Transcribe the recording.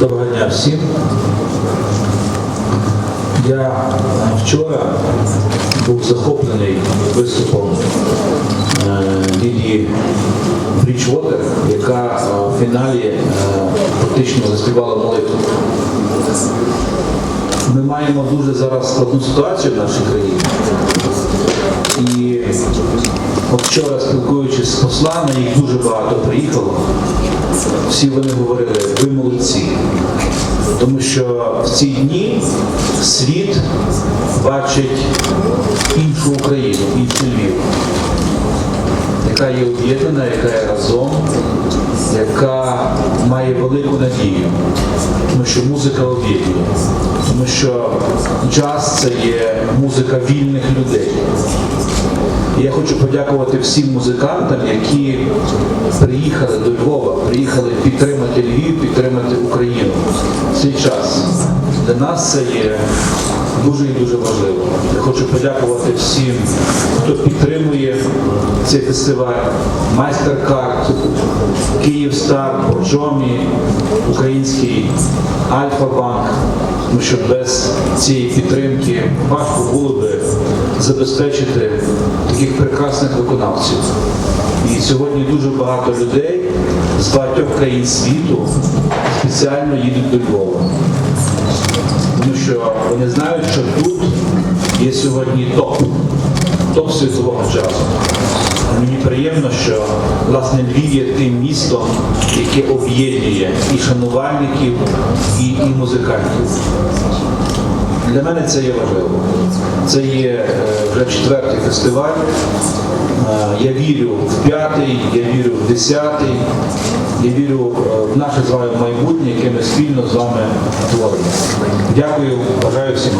Доброго дня всім. Я е, вчора був захоплений виступом е, Лілії Брічвотер, яка е, в фіналі е, фактично заспівала молитву. Ми маємо дуже зараз складну ситуацію в нашій країні. І от вчора, спілкуючись з послами, їх дуже багато приїхало. Всі вони говорили, ви молодці. Тому що в ці дні світ бачить іншу Україну, інший Львів, яка є об'єднана, яка є разом, яка має велику надію, тому що музика об'єднує, тому що джаз це є музика вільних людей. Я хочу подякувати всім музикантам, які приїхали до Львова, приїхали підтримати Львів, підтримати Україну цей час. Для нас це є дуже і дуже важливо. Я хочу подякувати всім, хто підтримує цей фестиваль, майстер-карт, Київстар, Боржомі, Український Альфа-Банк. Тому що без цієї підтримки важко було би забезпечити таких прекрасних виконавців. І сьогодні дуже багато людей з багатьох країн світу спеціально їдуть до Львова. Тому що вони знають, що тут є сьогодні топ, топ світового часу. Мені приємно, що власне Львів є тим містом, яке об'єднує і шанувальників, і, і музикантів. Для мене це є важливо. Це є е, вже четвертий фестиваль. Е, Я вірю в п'ятий, я вірю в десятий, я вірю е, в наше з вами майбутнє, яке ми спільно з вами творимо. Дякую, бажаю всім.